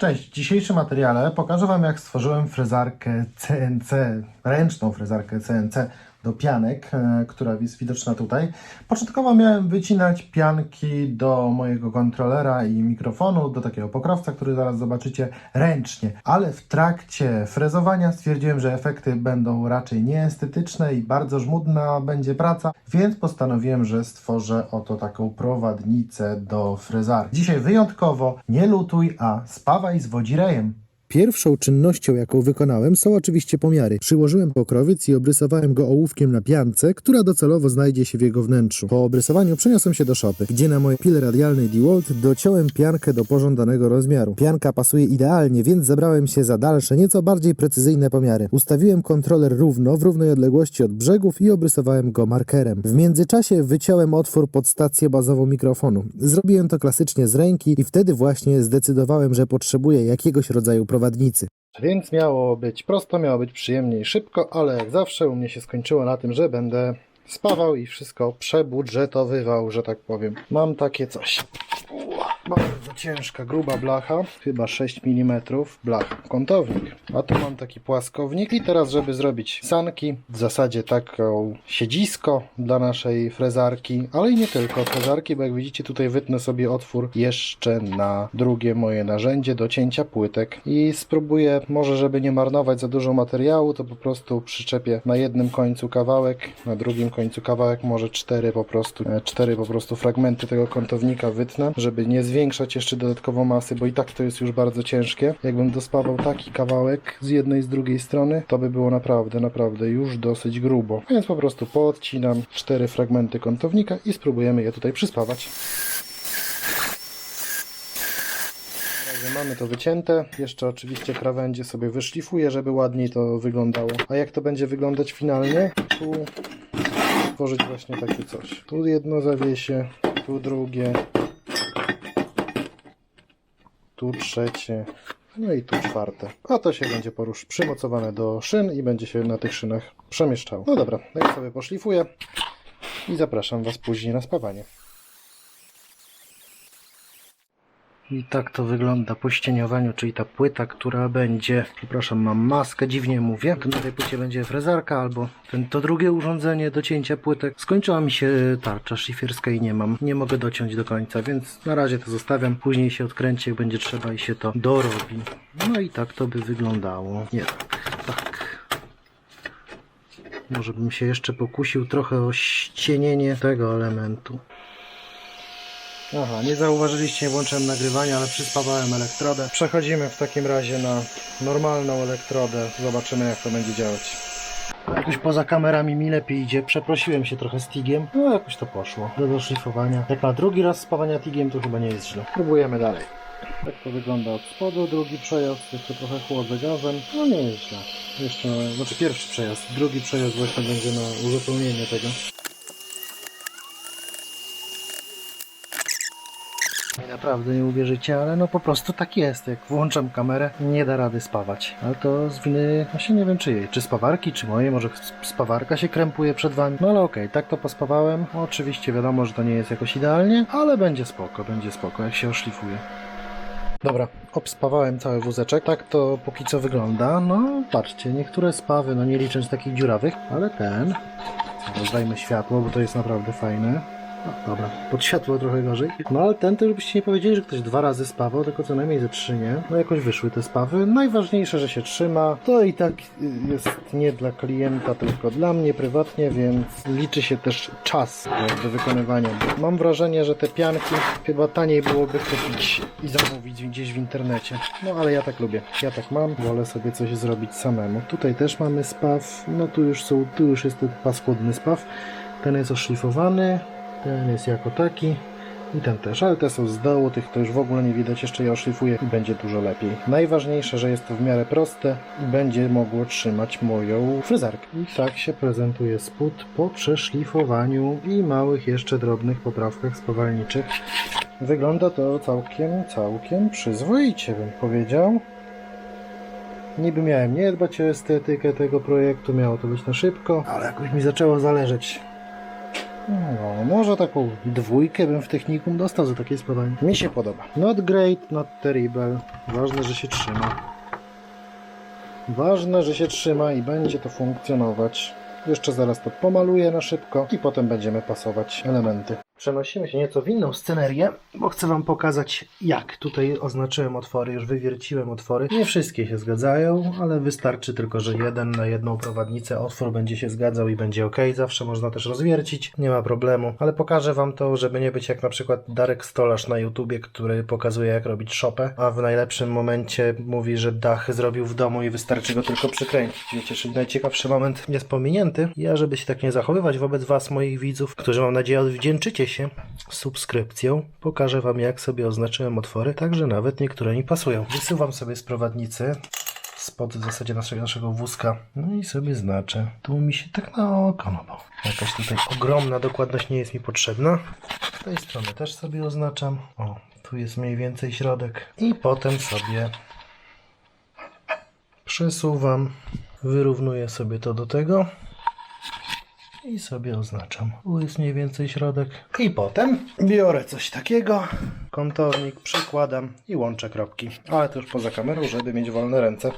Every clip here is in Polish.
Cześć, w dzisiejszym materiale pokażę Wam jak stworzyłem frezarkę CNC, ręczną frezarkę CNC do pianek, e, która jest widoczna tutaj. Początkowo miałem wycinać pianki do mojego kontrolera i mikrofonu, do takiego pokrowca, który zaraz zobaczycie, ręcznie, ale w trakcie frezowania stwierdziłem, że efekty będą raczej nieestetyczne i bardzo żmudna będzie praca, więc postanowiłem, że stworzę oto taką prowadnicę do frezarki. Dzisiaj wyjątkowo nie lutuj, a spawaj z wodzirejem. Pierwszą czynnością, jaką wykonałem, są oczywiście pomiary. Przyłożyłem pokrowiec i obrysowałem go ołówkiem na piance, która docelowo znajdzie się w jego wnętrzu. Po obrysowaniu przeniosłem się do szopy, gdzie na mojej pile radialnej DeWalt dociąłem piankę do pożądanego rozmiaru. Pianka pasuje idealnie, więc zabrałem się za dalsze, nieco bardziej precyzyjne pomiary. Ustawiłem kontroler równo, w równej odległości od brzegów i obrysowałem go markerem. W międzyczasie wyciąłem otwór pod stację bazową mikrofonu. Zrobiłem to klasycznie z ręki i wtedy właśnie zdecydowałem, że potrzebuję jakiegoś rodzaju prowadnicy. Więc miało być prosto, miało być przyjemnie i szybko, ale jak zawsze u mnie się skończyło na tym, że będę spawał i wszystko przebudżetowywał, że tak powiem. Mam takie coś. Bardzo ciężka, gruba blacha, chyba 6 mm blacha. Kątownik. A tu mam taki płaskownik i teraz, żeby zrobić sanki, w zasadzie taką siedzisko dla naszej frezarki, ale i nie tylko frezarki, bo jak widzicie tutaj wytnę sobie otwór jeszcze na drugie moje narzędzie do cięcia płytek i spróbuję, może żeby nie marnować za dużo materiału, to po prostu przyczepię na jednym końcu kawałek, na drugim końcu kawałek, może cztery po prostu, e, cztery po prostu fragmenty tego kątownika wytnę, żeby nie zwiększać jeszcze dodatkowo masy, bo i tak to jest już bardzo ciężkie. Jakbym dospawał taki kawałek z jednej i z drugiej strony, to by było naprawdę, naprawdę już dosyć grubo. Więc po prostu podcinam cztery fragmenty kątownika i spróbujemy je tutaj przyspawać. Mamy to wycięte. Jeszcze oczywiście krawędzie sobie wyszlifuję, żeby ładniej to wyglądało. A jak to będzie wyglądać finalnie? Tu tworzyć właśnie takie coś. Tu jedno zawiesie, tu drugie, tu trzecie, no i tu czwarte. A to się będzie porusz przymocowane do szyn i będzie się na tych szynach przemieszczało. No dobra, ja sobie poszlifuję i zapraszam Was później na spawanie. I tak to wygląda po ścieniowaniu, czyli ta płyta, która będzie, przepraszam, mam maskę, dziwnie mówię. To na tej płycie będzie frezarka albo ten, to drugie urządzenie do cięcia płytek. Skończyła mi się tarcza szlifierska i nie mam, nie mogę dociąć do końca, więc na razie to zostawiam. Później się odkręci, jak będzie trzeba i się to dorobi. No i tak to by wyglądało. Nie tak, tak. Może bym się jeszcze pokusił trochę o ścienienie tego elementu. Aha, nie zauważyliście, włączyłem nagrywania, ale przyspawałem elektrodę. Przechodzimy w takim razie na normalną elektrodę. Zobaczymy jak to będzie działać. Jakoś poza kamerami mi lepiej idzie. Przeprosiłem się trochę z tigiem. No jakoś to poszło. Do doszlifowania. Jak na drugi raz spawania tigiem, to chyba nie jest źle. Próbujemy dalej. Tak to wygląda od spodu. Drugi przejazd, jeszcze trochę chłodzę gazem. No nie jest źle. Jeszcze, znaczy pierwszy przejazd. Drugi przejazd właśnie będzie na uzupełnienie tego. Naprawdę nie uwierzycie, ale no po prostu tak jest. Jak włączam kamerę, nie da rady spawać. Ale to z winy, właśnie nie wiem czyjej. Czy spawarki, czy mojej, może spawarka się krępuje przed wami. No ale okej, tak to pospawałem. Oczywiście wiadomo, że to nie jest jakoś idealnie, ale będzie spoko, będzie spoko, jak się oszlifuje. Dobra, obspawałem cały wózeczek. Tak to póki co wygląda. No, patrzcie, niektóre spawy, no nie licząc takich dziurawych, ale ten. Rozdajmy światło, bo to jest naprawdę fajne. No, dobra, pod światło trochę gorzej. No ale ten to już byście nie powiedzieli, że ktoś dwa razy spawał, tylko co najmniej ze trzy, nie? No jakoś wyszły te spawy. Najważniejsze, że się trzyma. To i tak jest nie dla klienta, tylko dla mnie prywatnie, więc liczy się też czas do, do wykonywania. Mam wrażenie, że te pianki chyba taniej byłoby kupić i zamówić gdzieś w internecie. No ale ja tak lubię. Ja tak mam. Wolę sobie coś zrobić samemu. Tutaj też mamy spaw. No tu już są, tu już jest ten paskudny spaw. Ten jest oszlifowany. Ten jest jako taki i ten też, ale te są z dołu, tych to już w ogóle nie widać, jeszcze je oszlifuję i będzie dużo lepiej. Najważniejsze, że jest to w miarę proste i będzie mogło trzymać moją fryzarkę. I tak się prezentuje spód po przeszlifowaniu i małych jeszcze drobnych poprawkach spawalniczych. Wygląda to całkiem, całkiem przyzwoicie bym powiedział. Niby miałem nie dbać o estetykę tego projektu, miało to być na szybko, ale jakoś mi zaczęło zależeć No, może taką dwójkę bym w technikum dostał za takie spawanie. Mi się podoba. Not great, not terrible. Ważne, że się trzyma. Ważne, że się trzyma i będzie to funkcjonować. Jeszcze zaraz to pomaluję na szybko i potem będziemy pasować elementy. Przenosimy się nieco w inną scenerię, bo chcę Wam pokazać, jak tutaj oznaczyłem otwory, już wywierciłem otwory. Nie wszystkie się zgadzają, ale wystarczy tylko, że jeden na jedną prowadnicę otwór będzie się zgadzał i będzie ok. Zawsze można też rozwiercić, nie ma problemu. Ale pokażę Wam to, żeby nie być jak na przykład Darek Stolarz na YouTubie, który pokazuje, jak robić szopę, a w najlepszym momencie mówi, że dach zrobił w domu i wystarczy go tylko przykręcić. Wiecie, czyli najciekawszy moment jest pominięty. Ja, żeby się tak nie zachowywać wobec Was, moich widzów, którzy mam nadzieję odwdzięczycie się subskrypcją, pokażę Wam, jak sobie oznaczyłem otwory, także nawet niektóre mi pasują. Wysuwam sobie z prowadnicy spod w zasadzie naszego, naszego wózka. No i sobie znaczę. Tu mi się tak na oko, no bo jakaś tutaj ogromna dokładność nie jest mi potrzebna. Z tej strony też sobie oznaczam. O, tu jest mniej więcej środek. I potem sobie przesuwam, wyrównuję sobie to do tego i sobie oznaczam. Tu jest mniej więcej środek. I potem biorę coś takiego, kątownik, przykładam i łączę kropki. Ale to już poza kamerą, żeby mieć wolne ręce.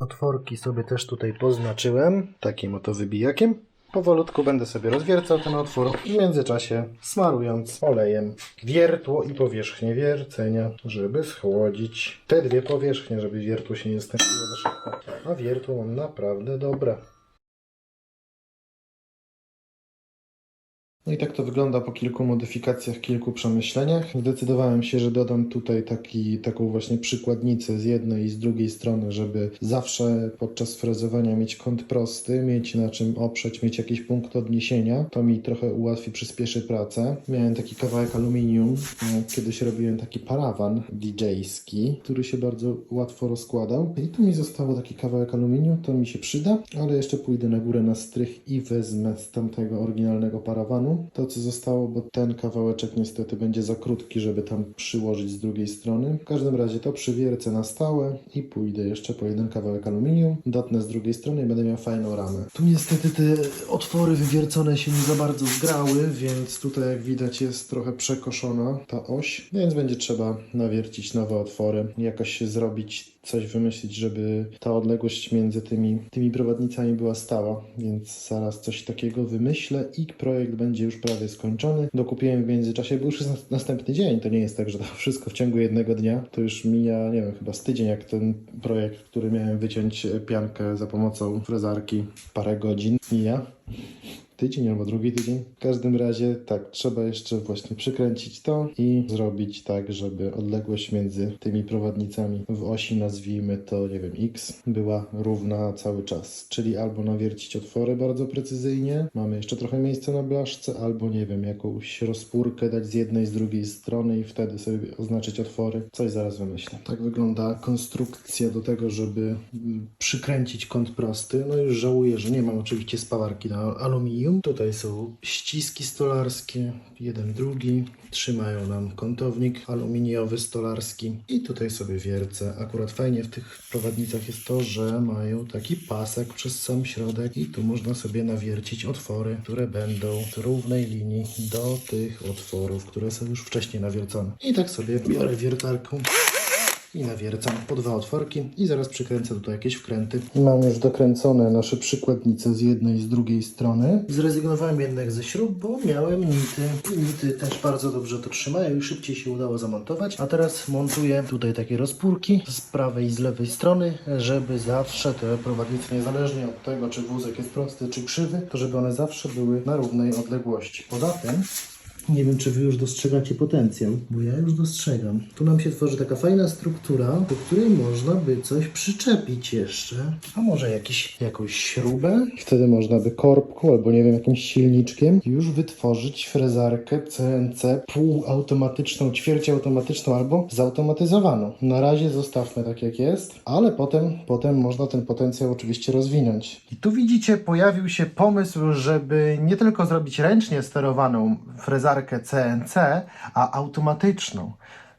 Otworki sobie też tutaj poznaczyłem, takim oto wybijakiem. Powolutku będę sobie rozwiercał ten otwór, w międzyczasie smarując olejem wiertło i powierzchnię wiercenia, żeby schłodzić te dwie powierzchnie, żeby wiertło się nie stępiło za szybko. A wiertło mam naprawdę dobre. No i tak to wygląda po kilku modyfikacjach, kilku przemyśleniach. Zdecydowałem się, że dodam tutaj taki, taką właśnie przykładnicę z jednej i z drugiej strony, żeby zawsze podczas frezowania mieć kąt prosty, mieć na czym oprzeć, mieć jakiś punkt odniesienia. To mi trochę ułatwi, przyspieszy pracę. Miałem taki kawałek aluminium, e, kiedyś robiłem taki parawan DJ-ski, który się bardzo łatwo rozkładał. I tu mi zostało taki kawałek aluminium, to mi się przyda, ale jeszcze pójdę na górę na strych i wezmę z tamtego oryginalnego parawanu to, co zostało, bo ten kawałeczek niestety będzie za krótki, żeby tam przyłożyć z drugiej strony. W każdym razie to przywiercę na stałe i pójdę jeszcze po jeden kawałek aluminium, dotnę z drugiej strony i będę miał fajną ramę. Tu niestety te otwory wywiercone się nie za bardzo zgrały, więc tutaj jak widać jest trochę przekoszona ta oś, więc będzie trzeba nawiercić nowe otwory, jakoś się zrobić coś wymyślić, żeby ta odległość między tymi, tymi prowadnicami była stała, więc zaraz coś takiego wymyślę i projekt będzie już prawie skończony. Dokupiłem w międzyczasie, bo już następny dzień, to nie jest tak, że to wszystko w ciągu jednego dnia, to już mija, nie wiem, chyba z tydzień, jak ten projekt, który miałem wyciąć e, piankę za pomocą frezarki, parę godzin mija tydzień albo drugi tydzień. W każdym razie tak, trzeba jeszcze właśnie przykręcić to i zrobić tak, żeby odległość między tymi prowadnicami w osi, nazwijmy to, nie wiem, X, była równa cały czas. Czyli albo nawiercić otwory bardzo precyzyjnie, mamy jeszcze trochę miejsca na blaszce, albo nie wiem, jakąś rozpórkę dać z jednej, z drugiej strony i wtedy sobie oznaczyć otwory. Coś zaraz wymyślę. Tak wygląda konstrukcja do tego, żeby mm, przykręcić kąt prosty. No już żałuję, że nie mam oczywiście spawarki na aluminium. Tutaj są ściski stolarskie, jeden, drugi. Trzymają nam kątownik aluminiowy stolarski i tutaj sobie wiercę. Akurat fajnie w tych prowadnicach jest to, że mają taki pasek przez sam środek i tu można sobie nawiercić otwory, które będą w równej linii do tych otworów, które są już wcześniej nawiercone. I tak sobie biorę wiertarką i nawiercam po dwa otworki i zaraz przykręcę tutaj jakieś wkręty. Mam już dokręcone nasze przykładnice z jednej i z drugiej strony. Zrezygnowałem jednak ze śrub, bo miałem nity. Nity też bardzo dobrze to trzymają i szybciej się udało zamontować. A teraz montuję tutaj takie rozpórki z prawej i z lewej strony, żeby zawsze te prowadnice, niezależnie od tego, czy wózek jest prosty, czy krzywy, to żeby one zawsze były na równej odległości. Poza tym nie wiem, czy Wy już dostrzegacie potencjał, bo ja już dostrzegam. Tu nam się tworzy taka fajna struktura, do której można by coś przyczepić jeszcze. A może jakiś, jakąś śrubę? Wtedy można by korbką albo nie wiem, jakimś silniczkiem już wytworzyć frezarkę CNC półautomatyczną, ćwierćautomatyczną albo zautomatyzowaną. Na razie zostawmy tak jak jest, ale potem, potem można ten potencjał oczywiście rozwinąć. I tu widzicie, pojawił się pomysł, żeby nie tylko zrobić ręcznie sterowaną frezarkę CNC, a automatyczną.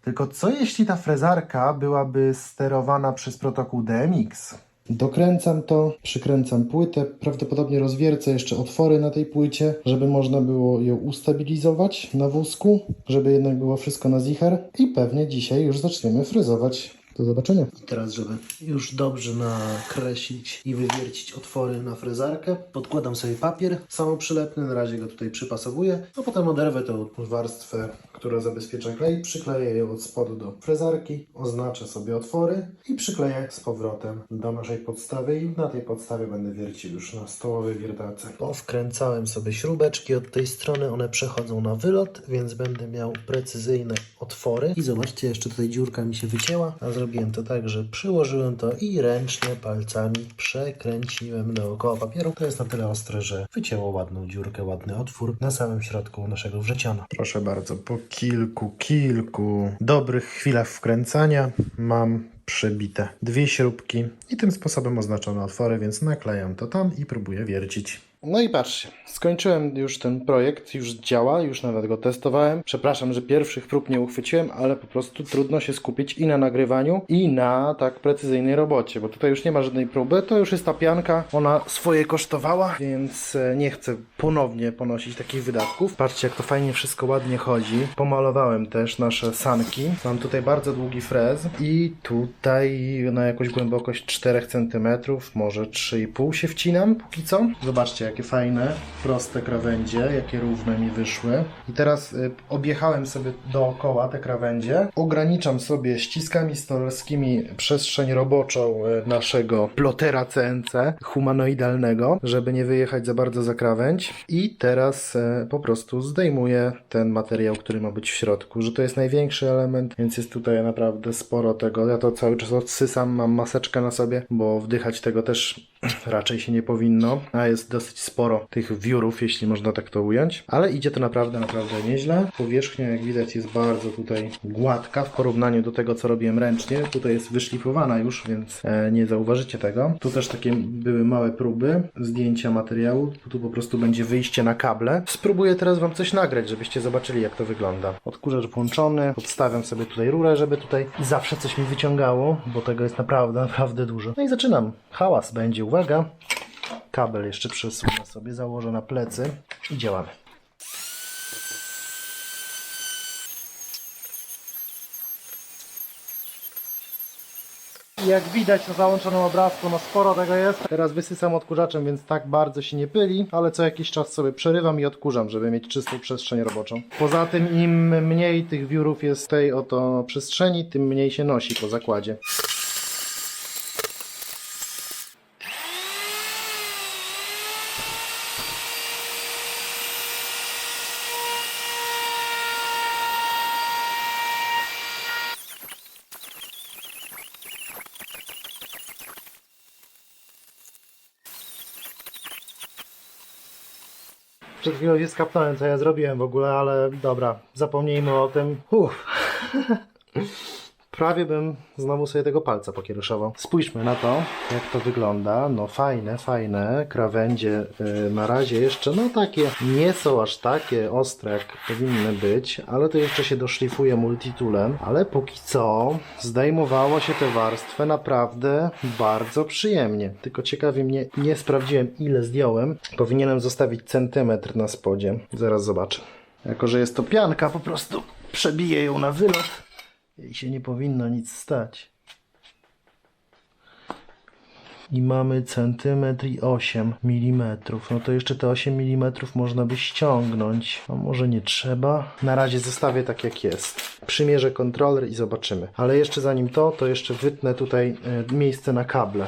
Tylko co jeśli ta frezarka byłaby sterowana przez protokół DMX? Dokręcam to, przykręcam płytę, prawdopodobnie rozwiercę jeszcze otwory na tej płycie, żeby można było ją ustabilizować na wózku, żeby jednak było wszystko na zicher i pewnie dzisiaj już zaczniemy fryzować. Do zobaczenia. I teraz, żeby już dobrze nakreślić i wywiercić otwory na frezarkę, podkładam sobie papier samoprzylepny, na razie go tutaj przypasowuję, a potem oderwę tą warstwę, która zabezpiecza klej, przykleję ją od spodu do frezarki, oznaczę sobie otwory i przykleję z powrotem do naszej podstawy i na tej podstawie będę wiercił już na stołowej wiertarce. Powkręcałem sobie śrubeczki od tej strony, one przechodzą na wylot, więc będę miał precyzyjne otwory. I zobaczcie, jeszcze tutaj dziurka mi się wycięła, a zrobiłem to tak, że przyłożyłem to i ręcznie palcami przekręciłem dookoła papieru. To jest na tyle ostre, że wycięło ładną dziurkę, ładny otwór na samym środku naszego wrzeciona. Proszę bardzo, po kilku, kilku dobrych chwilach wkręcania mam przebite dwie śrubki i tym sposobem oznaczone otwory, więc naklejam to tam i próbuję wiercić. No i patrzcie, skończyłem już ten projekt, już działa, już nawet go testowałem. Przepraszam, że pierwszych prób nie uchwyciłem, ale po prostu trudno się skupić i na nagrywaniu, i na tak precyzyjnej robocie, bo tutaj już nie ma żadnej próby, to już jest ta pianka, ona swoje kosztowała, więc e, nie chcę ponownie ponosić takich wydatków. Patrzcie, jak to fajnie wszystko ładnie chodzi. Pomalowałem też nasze sanki. Mam tutaj bardzo długi frez i tutaj na jakąś głębokość 4 cm, może 3,5 się wcinam póki co. Zobaczcie, jakie fajne, proste krawędzie, jakie równe mi wyszły. I teraz y, objechałem sobie dookoła te krawędzie. Ograniczam sobie ściskami stolarskimi przestrzeń roboczą y, naszego plotera CNC humanoidalnego, żeby nie wyjechać za bardzo za krawędź. I teraz y, po prostu zdejmuję ten materiał, który ma być w środku, że to jest największy element, więc jest tutaj naprawdę sporo tego. Ja to cały czas odsysam, mam maseczkę na sobie, bo wdychać tego też raczej się nie powinno, a jest dosyć sporo tych wiórów, jeśli można tak to ująć, ale idzie to naprawdę, naprawdę nieźle. Powierzchnia, jak widać, jest bardzo tutaj gładka w porównaniu do tego, co robiłem ręcznie. Tutaj jest wyszlifowana już, więc e, nie zauważycie tego. Tu też takie były małe próby zdjęcia materiału. Tu po prostu będzie wyjście na kable. Spróbuję teraz Wam coś nagrać, żebyście zobaczyli, jak to wygląda. Odkurzacz włączony, podstawiam sobie tutaj rurę, żeby tutaj zawsze coś mi wyciągało, bo tego jest naprawdę, naprawdę dużo. No i zaczynam. Hałas będzie, uwaga. Kabel jeszcze przesunę sobie, założę na plecy i działamy. Jak widać na załączonym obrazku, no sporo tego jest. Teraz wysysam odkurzaczem, więc tak bardzo się nie pyli, ale co jakiś czas sobie przerywam i odkurzam, żeby mieć czystą przestrzeń roboczą. Poza tym im mniej tych wiórów jest w tej oto przestrzeni, tym mniej się nosi po zakładzie. Przed chwilą się skapnąłem, co ja zrobiłem w ogóle, ale dobra, zapomnijmy o tym. Uff. Prawie bym znowu sobie tego palca pokieruszował. Spójrzmy na to, jak to wygląda. No fajne, fajne. Krawędzie y, na razie jeszcze, no takie, nie są aż takie ostre, jak powinny być, ale to jeszcze się doszlifuje multitoolem. Ale póki co zdejmowało się tę warstwę naprawdę bardzo przyjemnie. Tylko ciekawi mnie, nie sprawdziłem ile zdjąłem. Powinienem zostawić centymetr na spodzie. Zaraz zobaczę. Jako, że jest to pianka, po prostu przebiję ją na wylot. Jej się nie powinno nic stać. I mamy centymetr i 8 milimetrów. No to jeszcze te 8 milimetrów można by ściągnąć. A może nie trzeba? Na razie zostawię tak jak jest. Przymierzę kontroler i zobaczymy. Ale jeszcze zanim to, to jeszcze wytnę tutaj e, miejsce na kable.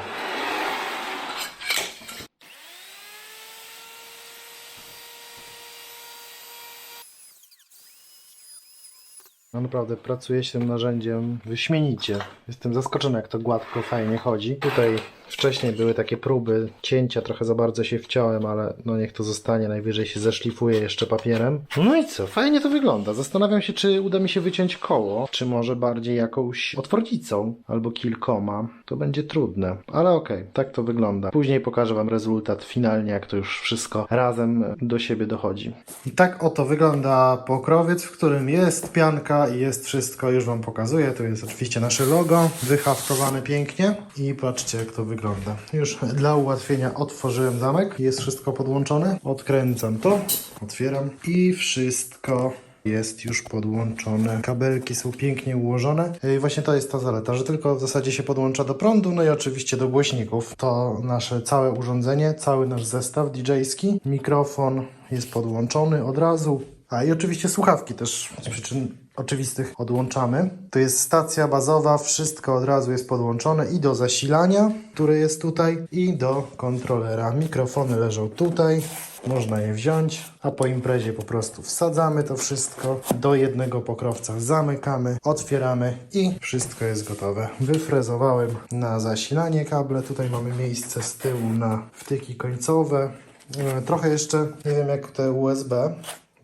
No naprawdę pracuję się tym narzędziem wyśmienicie. Jestem zaskoczony, jak to gładko, fajnie chodzi. Tutaj wcześniej były takie próby cięcia, trochę za bardzo się wciąłem, ale no niech to zostanie, najwyżej się zeszlifuje jeszcze papierem. No i co, fajnie to wygląda. Zastanawiam się, czy uda mi się wyciąć koło, czy może bardziej jakąś otwornicą, albo kilkoma. To będzie trudne, ale okej, tak to wygląda. Później pokażę Wam rezultat finalnie, jak to już wszystko razem do siebie dochodzi. I tak oto wygląda pokrowiec, w którym jest pianka I jest wszystko, już Wam pokazuję. Tu jest oczywiście nasze logo, wyhaftowane pięknie. I patrzcie, jak to wygląda. Już dla ułatwienia otworzyłem zamek, jest wszystko podłączone. Odkręcam to, otwieram i wszystko jest już podłączone. Kabelki są pięknie ułożone. I właśnie to jest ta zaleta, że tylko w zasadzie się podłącza do prądu, no i oczywiście do głośników. To nasze całe urządzenie, cały nasz zestaw DJ-ski. Mikrofon jest podłączony od razu. A i oczywiście słuchawki też z przyczyn oczywistych odłączamy. To jest stacja bazowa, wszystko od razu jest podłączone i do zasilania, które jest tutaj, i do kontrolera. Mikrofony leżą tutaj, można je wziąć, a po imprezie po prostu wsadzamy to wszystko do jednego pokrowca, zamykamy, otwieramy i wszystko jest gotowe. Wyfrezowałem na zasilanie kable, tutaj mamy miejsce z tyłu na wtyki końcowe. E, Trochę jeszcze, nie wiem jak te USB,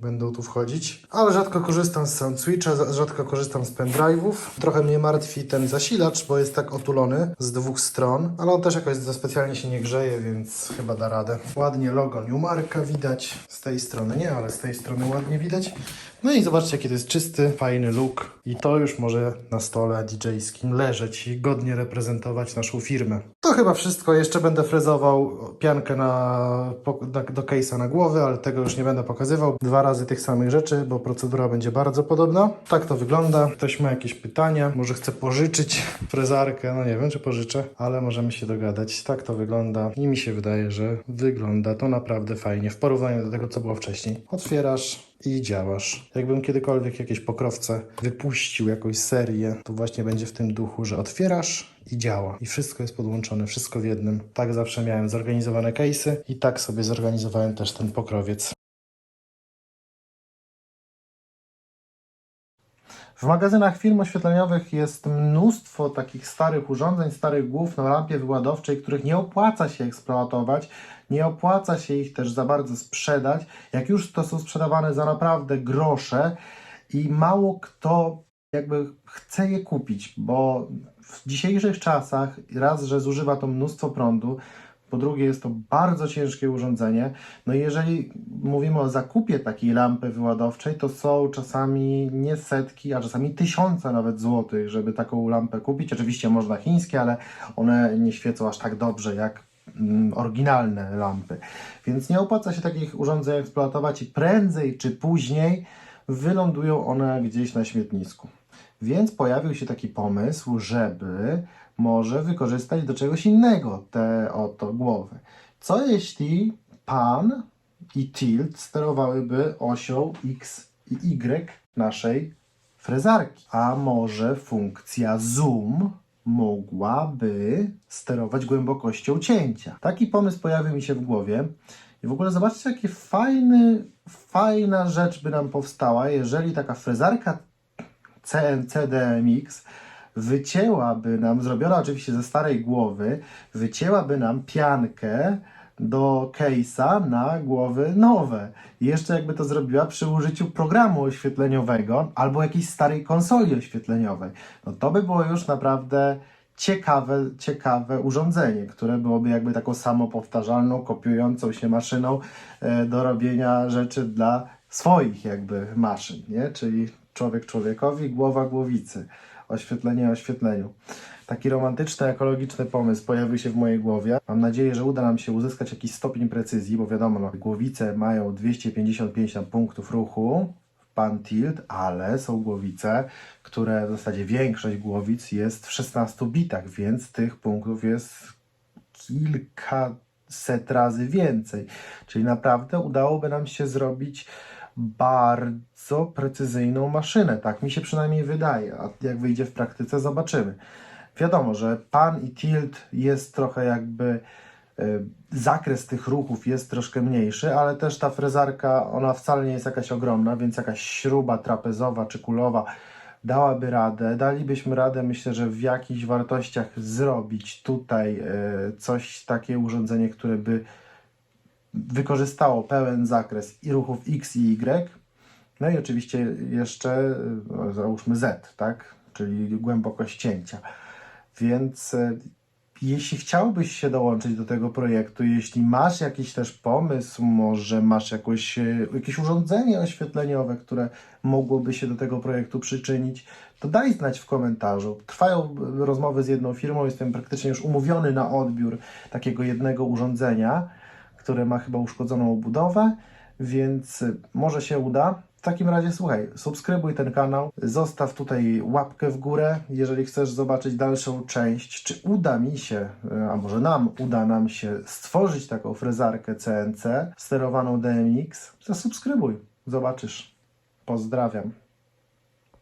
będą tu wchodzić. Ale rzadko korzystam z sound switcha, za- rzadko korzystam z pendrive'ów. Trochę mnie martwi ten zasilacz, bo jest tak otulony z dwóch stron, ale on też jakoś za specjalnie się nie grzeje, więc chyba da radę. Ładnie logo Newmarka widać. Z tej strony nie, ale z tej strony ładnie widać. No i zobaczcie, jaki to jest czysty, fajny look. I to już może na stole DJ-skim leżeć i godnie reprezentować naszą firmę. To chyba wszystko. Jeszcze będę frezował piankę na, do case'a na głowę, ale tego już nie będę pokazywał. Dwa razy tych samych rzeczy, bo procedura będzie bardzo podobna. Tak to wygląda. Ktoś ma jakieś pytania, może chce pożyczyć frezarkę. No nie wiem, czy pożyczę, ale możemy się dogadać. Tak to wygląda i mi się wydaje, że wygląda to naprawdę fajnie w porównaniu do tego, co było wcześniej. Otwierasz i działasz. Jakbym kiedykolwiek jakieś pokrowce wypuścił jakąś serię, to właśnie będzie w tym duchu, że otwierasz i działa. I wszystko jest podłączone, wszystko w jednym. Tak zawsze miałem zorganizowane case'y i tak sobie zorganizowałem też ten pokrowiec. W magazynach firm oświetleniowych jest mnóstwo takich starych urządzeń, starych głów na lampie wyładowczej, których nie opłaca się eksploatować, nie opłaca się ich też za bardzo sprzedać. Jak już to są sprzedawane za naprawdę grosze i mało kto jakby chce je kupić, bo w dzisiejszych czasach raz, że zużywa to mnóstwo prądu, po drugie jest to bardzo ciężkie urządzenie. No i jeżeli mówimy o zakupie takiej lampy wyładowczej, to są czasami nie setki, a czasami tysiące nawet złotych, żeby taką lampę kupić. Oczywiście można chińskie, ale one nie świecą aż tak dobrze jak oryginalne lampy. Więc nie opłaca się takich urządzeń eksploatować i prędzej czy później wylądują one gdzieś na śmietnisku. Więc pojawił się taki pomysł, żeby może wykorzystać do czegoś innego te oto głowy. Co jeśli pan i tilt sterowałyby osią X i Y naszej frezarki? A może funkcja zoom mogłaby sterować głębokością cięcia? Taki pomysł pojawił mi się w głowie. I w ogóle zobaczcie, jakie fajny, fajna rzecz by nam powstała, jeżeli taka frezarka CNC DMX wycięłaby nam, zrobiona oczywiście ze starej głowy, wycięłaby nam piankę do case'a na głowy nowe. I jeszcze jakby to zrobiła przy użyciu programu oświetleniowego albo jakiejś starej konsoli oświetleniowej. No to by było już naprawdę ciekawe, ciekawe urządzenie, które byłoby jakby taką samopowtarzalną, kopiującą się maszyną e, do robienia rzeczy dla swoich jakby maszyn, nie? Czyli człowiek człowiekowi, głowa głowicy, oświetlenie oświetleniu. Taki romantyczny, ekologiczny pomysł pojawił się w mojej głowie. Mam nadzieję, że uda nam się uzyskać jakiś stopień precyzji, bo wiadomo, no, głowice mają 255 tam punktów ruchu, pan tilt, ale są głowice, które w zasadzie większość głowic jest w 16 bitach, więc tych punktów jest kilkaset razy więcej. Czyli naprawdę udałoby nam się zrobić bardzo precyzyjną maszynę. Tak mi się przynajmniej wydaje. A jak wyjdzie w praktyce, zobaczymy. Wiadomo, że pan i tilt jest trochę jakby y, zakres tych ruchów jest troszkę mniejszy, ale też ta frezarka, ona wcale nie jest jakaś ogromna, więc jakaś śruba trapezowa czy kulowa dałaby radę. Dalibyśmy radę, myślę, że w jakichś wartościach zrobić tutaj y, coś, takie urządzenie, które by wykorzystało pełen zakres i ruchów X i Y. No i oczywiście jeszcze, y, załóżmy Z, tak? Czyli głębokość cięcia. Więc e, Jeśli chciałbyś się dołączyć do tego projektu, jeśli masz jakiś też pomysł, może masz jakoś, e, jakieś urządzenie oświetleniowe, które mogłoby się do tego projektu przyczynić, to daj znać w komentarzu. Trwają e, rozmowy z jedną firmą, jestem praktycznie już umówiony na odbiór takiego jednego urządzenia, które ma chyba uszkodzoną obudowę, więc może się uda. W takim razie słuchaj, subskrybuj ten kanał, zostaw tutaj łapkę w górę, jeżeli chcesz zobaczyć dalszą część, czy uda mi się, e, a może nam uda nam się stworzyć taką frezarkę CNC sterowaną DMX, zasubskrybuj, zobaczysz. Pozdrawiam.